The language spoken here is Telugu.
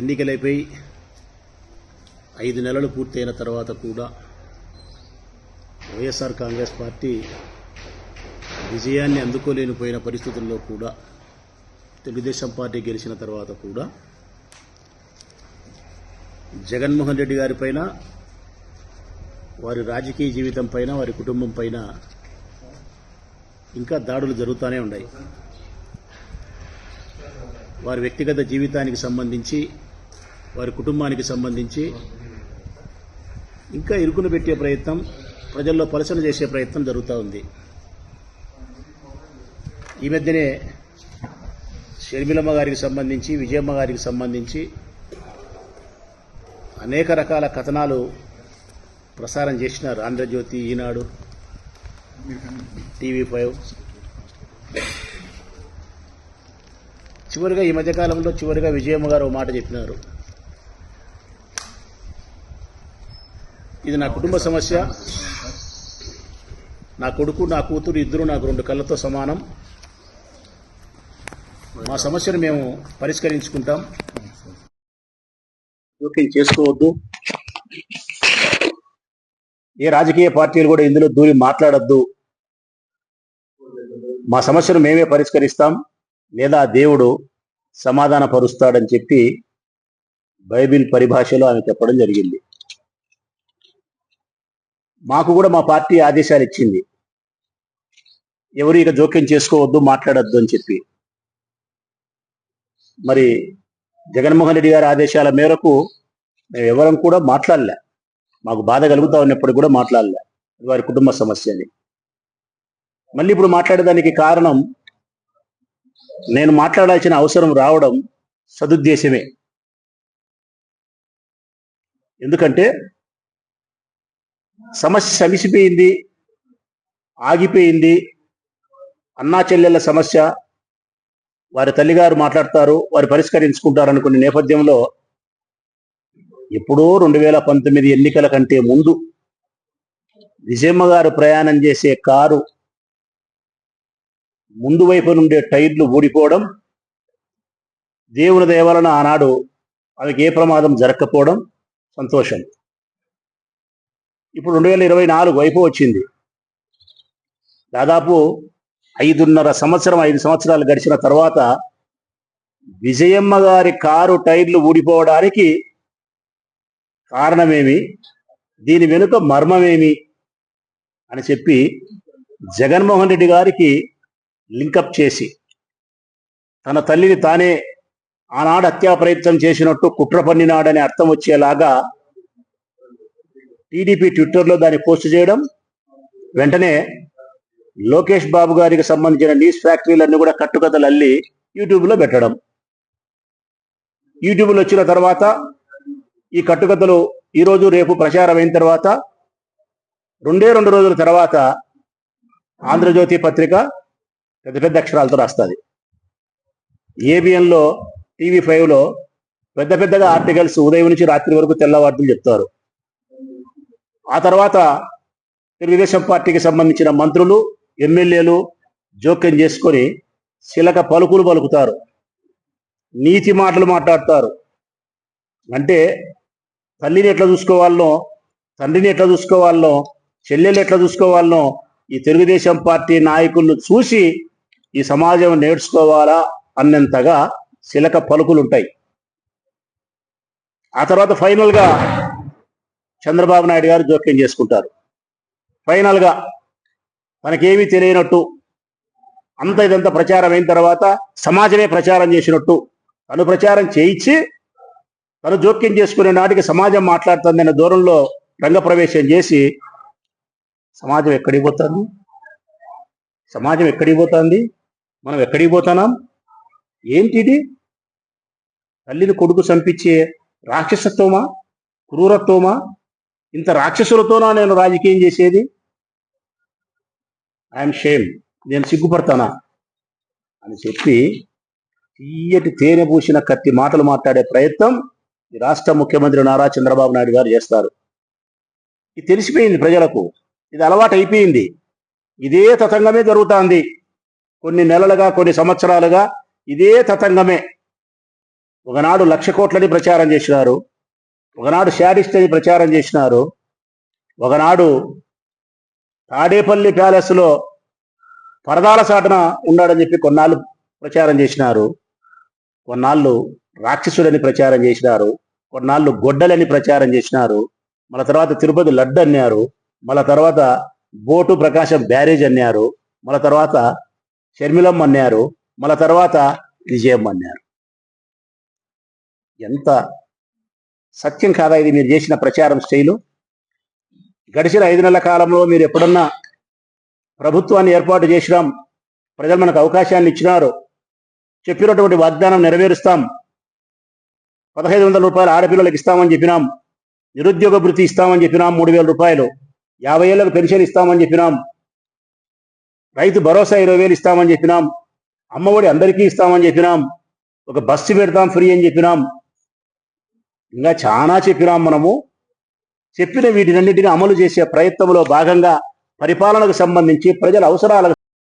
ఎన్నికలైపోయి ఐదు నెలలు పూర్తయిన తర్వాత కూడా వైఎస్ఆర్ కాంగ్రెస్ పార్టీ విజయాన్ని అందుకోలేనిపోయిన పరిస్థితుల్లో కూడా తెలుగుదేశం పార్టీ గెలిచిన తర్వాత కూడా జగన్మోహన్ రెడ్డి గారిపైన వారి రాజకీయ జీవితం పైన వారి కుటుంబం పైన ఇంకా దాడులు జరుగుతూనే ఉన్నాయి. వారి వ్యక్తిగత జీవితానికి సంబంధించి వారి కుటుంబానికి సంబంధించి ఇంకా ఇరుకును పెట్టే ప్రయత్నం ప్రజల్లో పలసన చేసే ప్రయత్నం జరుగుతూ ఉంది. ఈ మధ్యనే షర్మిలమ్మ గారికి సంబంధించి విజయమ్మ గారికి సంబంధించి అనేక రకాల కథనాలు ప్రసారం చేసినారు. Andhrajyothi Eenadu TV five. చివరిగా ఈ మధ్యకాలంలో చివరిగా విజయమ్మ గారు ఓ మాట చెప్పినారు. ఇది నా కుటుంబ సమస్య. నా కొడుకు నా కూతురు ఇద్దరు నాకు రెండు కళ్ళతో సమానం. మా సమస్యను మేము పరిష్కరించుకుంటాం. జోక్యం చేసుకోవద్దు. ఏ రాజకీయ పార్టీలు కూడా ఇందులో దూరి మాట్లాడద్దు. మా సమస్యను మేమే పరిష్కరిస్తాం. లేదా దేవుడు సమాధాన పరుస్తాడని చెప్పి బైబిల్ పరిభాషలో ఆమె చెప్పడం జరిగింది. మాకు కూడా మా పార్టీ ఆదేశాలు ఇచ్చింది. ఎవరు ఇక జోక్యం చేసుకోవద్దు మాట్లాడద్దు అని చెప్పి. మరి జగన్మోహన్ రెడ్డి గారి ఆదేశాల మేరకు మేము ఎవరం కూడా మాట్లాడలే. మాకు బాధ కలుగుతా ఉన్నప్పుడు కూడా మాట్లాడలే. వారి కుటుంబ సమస్య అని మళ్ళీ ఇప్పుడు మాట్లాడేదానికి కారణం నేను మాట్లాడాల్సిన అవసరం రావడం సదుద్దేశమే. ఎందుకంటే సమస్య సమిసిపోయింది ఆగిపోయింది. అన్నా చెల్లెళ్ళ సమస్య. వారి తల్లిగారు మాట్లాడతారు వారు పరిష్కరించుకుంటారు అనుకునే నేపథ్యంలో ఎప్పుడో రెండు వేల పంతొమ్మిది ఎన్నికల కంటే ముందు విజయమ్మ గారు ప్రయాణం చేసే కారు ముందు వైపు నుండే టైర్లు ఊడిపోవడం దేవుని దయవలన ఆనాడు ఆమెకి ఏ ప్రమాదం జరగకపోవడం సంతోషం. ఇప్పుడు రెండు వేల ఇరవై నాలుగు వైపు వచ్చింది. దాదాపు ఐదున్నర సంవత్సరం ఐదు సంవత్సరాలు గడిచిన తర్వాత విజయమ్మ గారి కారు టైర్లు ఊడిపోవడానికి కారణమేమి? దీని వెనుక మర్మమేమి? అని చెప్పి జగన్మోహన్ రెడ్డి గారికి లింకప్ చేసి తన తల్లిని తానే ఆనాడు హత్యా ప్రయత్నం చేసినట్టు కుట్ర పన్నినాడని అర్థం వచ్చేలాగా టీడీపీ ట్విట్టర్లో దాన్ని పోస్ట్ చేయడం వెంటనే లోకేష్ బాబు గారికి సంబంధించిన న్యూస్ ఫ్యాక్టరీలన్నీ కూడా కట్టుకథలు అల్లి యూట్యూబ్లో పెట్టడం. యూట్యూబ్లో వచ్చిన తర్వాత ఈ కట్టుకథలు ఈరోజు రేపు ప్రచారం అయిన తర్వాత రెండే రెండు రోజుల తర్వాత ఆంధ్రజ్యోతి పత్రిక పెద్ద పెద్ద అక్షరాలతో రాస్తుంది. ఏబిఎన్లో టీవీ ఫైవ్లో పెద్ద పెద్దగా ఆర్టికల్స్ ఉదయం నుంచి రాత్రి వరకు తెల్లవార్తలు చెప్తారు. ఆ తర్వాత తెలుగుదేశం పార్టీకి సంబంధించిన మంత్రులు ఎమ్మెల్యేలు జోక్యం చేసుకొని శిలక పలుకులు పలుకుతారు. నీతి మాటలు మాట్లాడతారు. అంటే తల్లిని ఎట్లా చూసుకోవాలనో తండ్రిని ఎట్లా చూసుకోవాలనో చెల్లెలు ఎట్లా చూసుకోవాలనో ఈ తెలుగుదేశం పార్టీ నాయకులను చూసి ఈ సమాజం నేర్చుకోవాలా అన్నంతగా శిలక పలుకులు ఉంటాయి ఆ తర్వాత ఫైనల్గా చంద్రబాబు నాయుడు గారు జోక్యం చేసుకుంటారు. ఫైనల్గా మనకేమీ తెలియనట్టు అంత ఇదంతా ప్రచారం అయిన తర్వాత సమాజమే ప్రచారం చేసినట్టు తను ప్రచారం చేయించి తను జోక్యం చేసుకునే నాటికి సమాజం మాట్లాడుతుందనే దూరంలో రంగప్రవేశం చేసి సమాజం ఎక్కడికి పోతుంది? సమాజం ఎక్కడికి పోతుంది? మనం ఎక్కడికి పోతున్నాం? ఏంటిది? తల్లిని కొడుకు చంపించే రాక్షసత్వమా? క్రూరత్వమా? ఇంత రాక్షసులతోనా నేను రాజకీయం చేసేది? ఐఎమ్ షేమ్ నేను సిగ్గుపడతానా? అని చెప్పి తీయటి తేనె పూసిన కత్తి మాటలు మాట్లాడే ప్రయత్నం ఈ రాష్ట్ర ముఖ్యమంత్రి నారా చంద్రబాబు నాయుడు గారు చేస్తారు. ఇది తెలిసిపోయింది ప్రజలకు. ఇది అలవాటు అయిపోయింది. ఇదే తతంగమే జరుగుతోంది. కొన్ని నెలలుగా కొన్ని సంవత్సరాలుగా ఇదే తతంగమే. ఒకనాడు లక్ష కోట్లని ప్రచారం చేసినారు. ఒకనాడు శాడిస్ట్ అని ప్రచారం చేసినారు. ఒకనాడు తాడేపల్లి ప్యాలెస్లో పరదాల సాటన ఉన్నాడని చెప్పి కొన్నాళ్ళు ప్రచారం చేసినారు. కొన్నాళ్ళు రాక్షసుడని ప్రచారం చేసినారు. కొన్నాళ్ళు గొడ్డలని ప్రచారం చేసినారు. మళ్ళా తర్వాత తిరుపతి లడ్డు అన్నారు. మళ్ళా తర్వాత బోటు ప్రకాశం బ్యారేజ్ అన్నారు. మళ్ళా తర్వాత షర్మిలమ్మ అన్నారు. మళ్ళా తర్వాత విజయం అన్నారు. ఎంత సత్యం కాదా? ఇది మీరు చేసిన ప్రచారం స్టైలు. గడిచిన ఐదు నెలల కాలంలో మీరు ఎప్పుడన్నా ప్రభుత్వాన్ని ఏర్పాటు చేసినాం ప్రజలు మనకు అవకాశాన్ని ఇచ్చినారు చెప్పినటువంటి వాగ్దానం నెరవేరుస్తాం పదహైదు వందల రూపాయలు ఆడపిల్లలకు ఇస్తామని చెప్పినాం నిరుద్యోగ భృతి ఇస్తామని చెప్పినాం మూడు వేల రూపాయలు యాభై ఏళ్ళకు పెన్షన్ ఇస్తామని చెప్పినాం రైతు భరోసా ఇరవై వేలు ఇస్తామని చెప్పినాం అమ్మఒడి అందరికీ ఇస్తామని చెప్పినాం ఒక బస్సు పెడతాం ఫ్రీ అని చెప్పినాం ఇంకా చాలా చెప్పినాం మనము. చెప్పిన వీటినన్నిటిని అమలు చేసే ప్రయత్నంలో భాగంగా పరిపాలనకు సంబంధించి ప్రజల అవసరాలకు